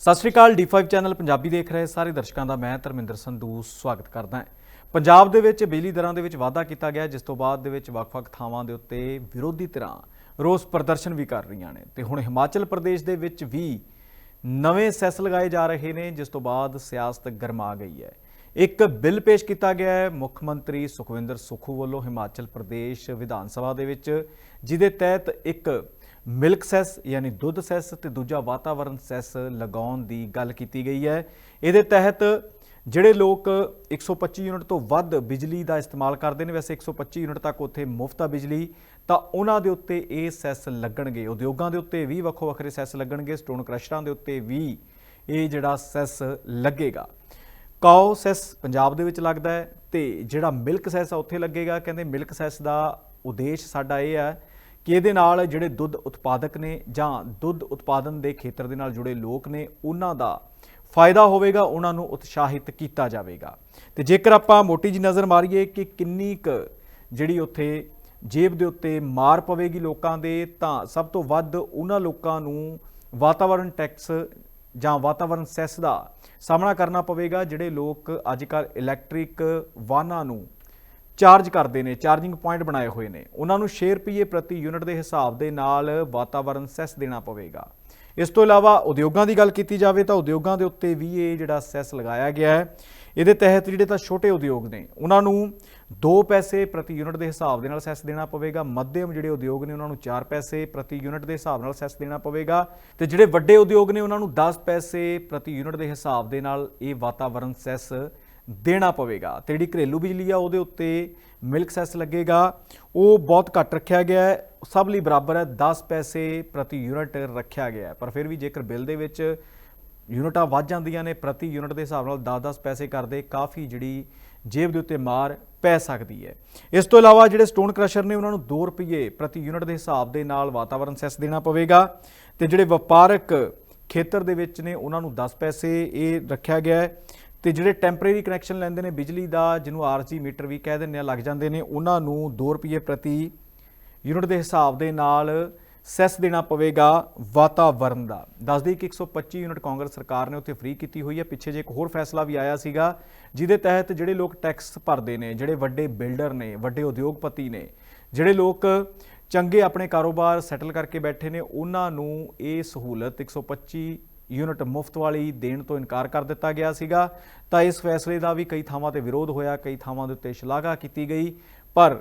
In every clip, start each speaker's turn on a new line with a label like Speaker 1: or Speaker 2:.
Speaker 1: ਸਤਿ ਸ਼੍ਰੀ ਅਕਾਲ D5 channel Punjabi ਦੇਖ ਰਹੇ ਸਾਰੇ ਦਰਸ਼ਕਾਂ ਦਾ ਮੈਂ ਧਰਮਿੰਦਰ ਸੰਧੂ ਸਵਾਗਤ ਕਰਦਾ ਹਾਂ। ਪੰਜਾਬ ਦੇ ਵਿੱਚ ਬਿਜਲੀ ਦਰਾਂ ਦੇ ਵਿੱਚ ਵਾਧਾ ਕੀਤਾ ਗਿਆ, ਜਿਸ ਤੋਂ ਬਾਅਦ ਦੇ ਵਿੱਚ ਵੱਖ-ਵੱਖ ਥਾਵਾਂ ਦੇ ਉੱਤੇ ਵਿਰੋਧੀ ਧਿਰਾਂ ਰੋਸ ਪ੍ਰਦਰਸ਼ਨ ਵੀ ਕਰ ਰਹੀਆਂ ਨੇ। ਤੇ ਹੁਣ ਹਿਮਾਚਲ ਪ੍ਰਦੇਸ਼ ਦੇ ਵਿੱਚ ਵੀ ਨਵੇਂ ਸੈੱਸ ਲਗਾਏ ਜਾ ਰਹੇ ਨੇ, ਜਿਸ ਤੋਂ ਬਾਅਦ ਸਿਆਸਤ ਗਰਮਾ ਗਈ ਹੈ। ਇੱਕ ਬਿੱਲ ਪੇਸ਼ ਕੀਤਾ ਗਿਆ ਹੈ, ਮੁੱਖ ਮੰਤਰੀ ਸੁਖਵਿੰਦਰ ਸੁਖੂ ਵੱਲੋਂ ਹਿਮਾਚਲ ਪ੍ਰਦੇਸ਼ ਵਿਧਾਨ ਸਭਾ ਦੇ ਵਿੱਚ, ਜਿਹਦੇ ਤਹਿਤ ਇੱਕ ਮਿਲਕ ਸੈਸ, ਯਾਨੀ ਦੁੱਧ ਸੈਸ ਤੇ ਦੂਜਾ ਵਾਤਾਵਰਣ ਸੈਸ ਲਗਾਉਣ ਦੀ ਗੱਲ ਕੀਤੀ ਗਈ ਹੈ। ਇਹਦੇ ਤਹਿਤ ਜਿਹੜੇ ਲੋਕ 125 ਯੂਨਿਟ ਤੋਂ ਵੱਧ ਬਿਜਲੀ ਦਾ ਇਸਤੇਮਾਲ ਕਰਦੇ ਨੇ, ਵੈਸੇ 125 ਯੂਨਿਟ ਤੱਕ ਉੱਥੇ ਮੁਫਤ ਆ ਬਿਜਲੀ, ਤਾਂ ਉਹਨਾਂ ਦੇ ਉੱਤੇ ਇਹ ਸੈਸ ਲੱਗਣਗੇ। ਉਦਯੋਗਾਂ ਦੇ ਉੱਤੇ ਵੀ ਵੱਖੋ ਵੱਖਰੇ ਸੈਸ ਲੱਗਣਗੇ, ਸਟੋਨ ਕ੍ਰਸ਼ਰਾਂ ਦੇ ਉੱਤੇ ਵੀ ਇਹ ਜਿਹੜਾ ਸੈਸ ਲੱਗੇਗਾ। ਕਾਓ ਸੈਸ ਪੰਜਾਬ ਦੇ ਵਿੱਚ ਲੱਗਦਾ ਹੈ ਤੇ ਜਿਹੜਾ ਮਿਲਕ ਸੈਸ ਆ ਉੱਥੇ ਲੱਗੇਗਾ। ਕਹਿੰਦੇ ਮਿਲਕ ਸੈਸ ਦਾ ਉਦੇਸ਼ ਸਾਡਾ ਇਹ ਹੈ ਕਿ ਇਹਦੇ ਨਾਲ ਜਿਹੜੇ ਦੁੱਧ ਉਤਪਾਦਕ ਨੇ ਜਾਂ ਦੁੱਧ ਉਤਪਾਦਨ ਦੇ ਖੇਤਰ ਦੇ ਨਾਲ ਜੁੜੇ ਲੋਕ ਨੇ, ਉਹਨਾਂ ਦਾ ਫਾਇਦਾ ਹੋਵੇਗਾ, ਉਹਨਾਂ ਨੂੰ ਉਤਸ਼ਾਹਿਤ ਕੀਤਾ ਜਾਵੇਗਾ। ਤੇ ਜੇਕਰ ਆਪਾਂ ਮੋਟੀ ਜੀ ਨਜ਼ਰ ਮਾਰੀਏ ਕਿ ਕਿੰਨੀ ਕੁ ਜਿਹੜੀ ਉੱਥੇ ਜੇਬ ਦੇ ਉੱਤੇ ਮਾਰ ਪਵੇਗੀ ਲੋਕਾਂ ਦੇ, ਤਾਂ ਸਭ ਤੋਂ ਵੱਧ ਉਹਨਾਂ ਲੋਕਾਂ ਨੂੰ ਵਾਤਾਵਰਣ ਟੈਕਸ ਜਾਂ ਵਾਤਾਵਰਣ ਸੈਸ ਦਾ ਸਾਹਮਣਾ ਕਰਨਾ ਪਵੇਗਾ, ਜਿਹੜੇ ਲੋਕ ਅੱਜ ਕੱਲ੍ਹ ਇਲੈਕਟ੍ਰਿਕ ਵਾਹਨਾਂ ਨੂੰ ਚਾਰਜ ਕਰਦੇ ਨੇ, ਚਾਰਜਿੰਗ ਪੁਆਇੰਟ ਬਣਾਏ ਹੋਏ ਨੇ। ਉਹਨਾਂ ਨੂੰ 6 ਰੁਪਏ ਪ੍ਰਤੀ ਯੂਨਿਟ ਦੇ ਹਿਸਾਬ ਦੇ ਨਾਲ ਵਾਤਾਵਰਣ ਸੈਸ ਦੇਣਾ ਪਵੇਗਾ। ਇਸ ਤੋਂ ਇਲਾਵਾ ਉਦਯੋਗਾਂ ਦੀ ਗੱਲ ਕੀਤੀ ਜਾਵੇ ਤਾਂ ਉਦਯੋਗਾਂ ਦੇ ਉੱਤੇ ਵੀ ਇਹ ਜਿਹੜਾ ਸੈਸ ਲਗਾਇਆ ਗਿਆ ਹੈ। ਇਹਦੇ ਤਹਿਤ ਜਿਹੜੇ ਤਾਂ ਛੋਟੇ ਉਦਯੋਗ ਨੇ, ਉਹਨਾਂ ਨੂੰ 2 ਪੈਸੇ ਪ੍ਰਤੀ ਯੂਨਿਟ ਦੇ ਹਿਸਾਬ ਦੇ ਨਾਲ ਸੈਸ ਦੇਣਾ ਪਵੇਗਾ। ਮੱਧਮ ਜਿਹੜੇ ਉਦਯੋਗ ਨੇ, ਉਹਨਾਂ ਨੂੰ 4 ਪੈਸੇ ਪ੍ਰਤੀ ਯੂਨਿਟ ਦੇ ਹਿਸਾਬ ਨਾਲ ਸੈਸ ਦੇਣਾ ਪਵੇਗਾ। ਤੇ ਜਿਹੜੇ ਵੱਡੇ ਉਦਯੋਗ ਨੇ, ਉਹਨਾਂ ਨੂੰ 10 ਪੈਸੇ ਪ੍ਰਤੀ ਯੂਨਿਟ ਦੇ ਹਿਸਾਬ ਦੇ ਨਾਲ ਇਹ ਵਾਤਾਵਰਣ ਸੈਸ ਦੇਣਾ ਪਵੇਗਾ। ਤੇ ਜਿਹੜੀ ਘਰੇਲੂ ਬਿਜਲੀ ਆ, ਉਹਦੇ ਉੱਤੇ ਮਿਲਕ ਸੈਸ ਲੱਗੇਗਾ। ਉਹ ਬਹੁਤ ਘੱਟ ਰੱਖਿਆ ਗਿਆ ਹੈ। ਸਭ ਲਈ ਬਰਾਬਰ ਹੈ। 10 ਪੈਸੇ ਪ੍ਰਤੀ ਯੂਨਿਟ ਰੱਖਿਆ ਗਿਆ ਹੈ। ਪਰ ਫਿਰ ਵੀ ਜੇਕਰ ਬਿੱਲ ਦੇ ਵਿੱਚ ਯੂਨਿਟਾਂ ਵੱਧ ਜਾਂਦੀਆਂ ਨੇ, ਪ੍ਰਤੀ ਯੂਨਿਟ ਦੇ ਹਿਸਾਬ ਨਾਲ 10-10 ਪੈਸੇ ਕਰਦੇ, ਕਾਫੀ ਜਿਹੜੀ ਜੇਬ ਦੇ ਉੱਤੇ ਮਾਰ ਪੈ ਸਕਦੀ ਹੈ। ਇਸ ਤੋਂ ਇਲਾਵਾ ਜਿਹੜੇ ਸਟੋਨ ਕ੍ਰਸ਼ਰ ਨੇ, ਉਹਨਾਂ ਨੂੰ 2 ਰੁਪਏ ਪ੍ਰਤੀ ਯੂਨਿਟ ਦੇ ਹਿਸਾਬ ਦੇ ਨਾਲ ਵਾਤਾਵਰਣ ਸੈਸ ਦੇਣਾ ਪਵੇਗਾ। ਤੇ ਜਿਹੜੇ ਵਪਾਰਕ ਖੇਤਰ ਦੇ ਵਿੱਚ ਨੇ, ਉਹਨਾਂ ਨੂੰ 10 ਪੈਸੇ ਇਹ ਰੱਖਿਆ ਗਿਆ ਹੈ। ਤੇ ਜਿਹੜੇ ਟੈਂਪਰੇਰੀ ਕਨੈਕਸ਼ਨ ਲੈਂਦੇ ਨੇ, ਬਿਜਲੀ ਦਾ, ਜਿਹਨੂੰ ਆਰਜੀ ਮੀਟਰ ਵੀ ਕਹਿ ਦਿੰਦੇ ਆ, ਲੱਗ ਜਾਂਦੇ ਨੇ, ਉਹਨਾਂ ਨੂੰ 2 ਰੁਪਏ ਪ੍ਰਤੀ ਯੂਨਿਟ ਦੇ ਹਿਸਾਬ ਦੇ ਨਾਲ ਸੈਸ ਦੇਣਾ ਪਵੇਗਾ ਵਾਤਾਵਰਣ ਦਾ। ਦੱਸਦੀ ਕਿ 125 ਯੂਨਿਟ ਕਾਂਗਰਸ ਸਰਕਾਰ ਨੇ ਉੱਥੇ ਫ੍ਰੀ ਕੀਤੀ ਹੋਈ ਹੈ। ਪਿੱਛੇ ਜੇ ਇੱਕ ਹੋਰ ਫੈਸਲਾ ਵੀ ਆਇਆ ਸੀਗਾ, ਜਿਹਦੇ ਤਹਿਤ ਜਿਹੜੇ ਲੋਕ ਟੈਕਸ ਭਰਦੇ ਨੇ, ਜਿਹੜੇ ਵੱਡੇ ਬਿਲਡਰ ਨੇ, ਵੱਡੇ ਉਦਯੋਗਪਤੀ ਨੇ, ਜਿਹੜੇ ਲੋਕ ਚੰਗੇ ਆਪਣੇ ਕਾਰੋਬਾਰ ਸੈਟਲ ਕਰਕੇ ਬੈਠੇ ਨੇ, ਉਹਨਾਂ ਨੂੰ ਇਹ ਸਹੂਲਤ 125 ਯੂਨਿਟ ਮੁਫਤ ਵਾਲੀ ਦੇਣ ਤੋਂ ਇਨਕਾਰ ਕਰ ਦਿੱਤਾ ਗਿਆ ਸੀਗਾ। ਤਾਂ ਇਸ ਫੈਸਲੇ ਦਾ ਵੀ ਕਈ ਥਾਵਾਂ ਤੇ ਵਿਰੋਧ ਹੋਇਆ ਕਈ ਥਾਵਾਂ ਦੇ ਉੱਤੇ ਸ਼ਲਾਘਾ ਕੀਤੀ ਗਈ। ਪਰ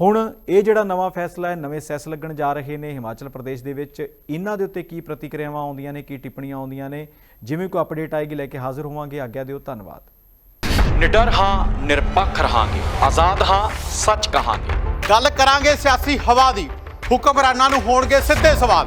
Speaker 1: ਹੁਣ ਇਹ ਜਿਹੜਾ ਨਵਾਂ ਫੈਸਲਾ ਹੈ ਨਵੇਂ ਸੈਸ ਲੱਗਣ ਜਾ ਰਹੇ ਨੇ ਹਿਮਾਚਲ ਪ੍ਰਦੇਸ਼ ਦੇ ਵਿੱਚ ਇਹਨਾਂ ਦੇ ਉੱਤੇ ਕੀ ਪ੍ਰਤੀਕਿਰਿਆਵਾਂ ਆਉਂਦੀਆਂ ਨੇ ਕੀ ਟਿੱਪਣੀਆਂ ਆਉਂਦੀਆਂ ਨੇ ਜਿਵੇਂ ਕੋਈ ਅਪਡੇਟ ਆਏਗੀ ਲੈ ਕੇ ਹਾਜ਼ਰ ਹੋਵਾਂਗੇ। ਆਗਿਆ ਦਿਓ ਧੰਨਵਾਦ।
Speaker 2: ਨਿਡਰ ਹਾਂ ਨਿਰਪੱਖ ਰਹਾਂਗੇ। ਆਜ਼ਾਦ ਹਾਂ ਸੱਚ ਕਹਾਂਗੇ।
Speaker 3: ਗੱਲ ਕਰਾਂਗੇ ਸਿਆਸੀ ਹਵਾ ਦੀ। ਹੁਕਮਰਾਨਾਂ ਨੂੰ ਹੋਣਗੇ ਸਿੱਧੇ ਸਵਾਲ।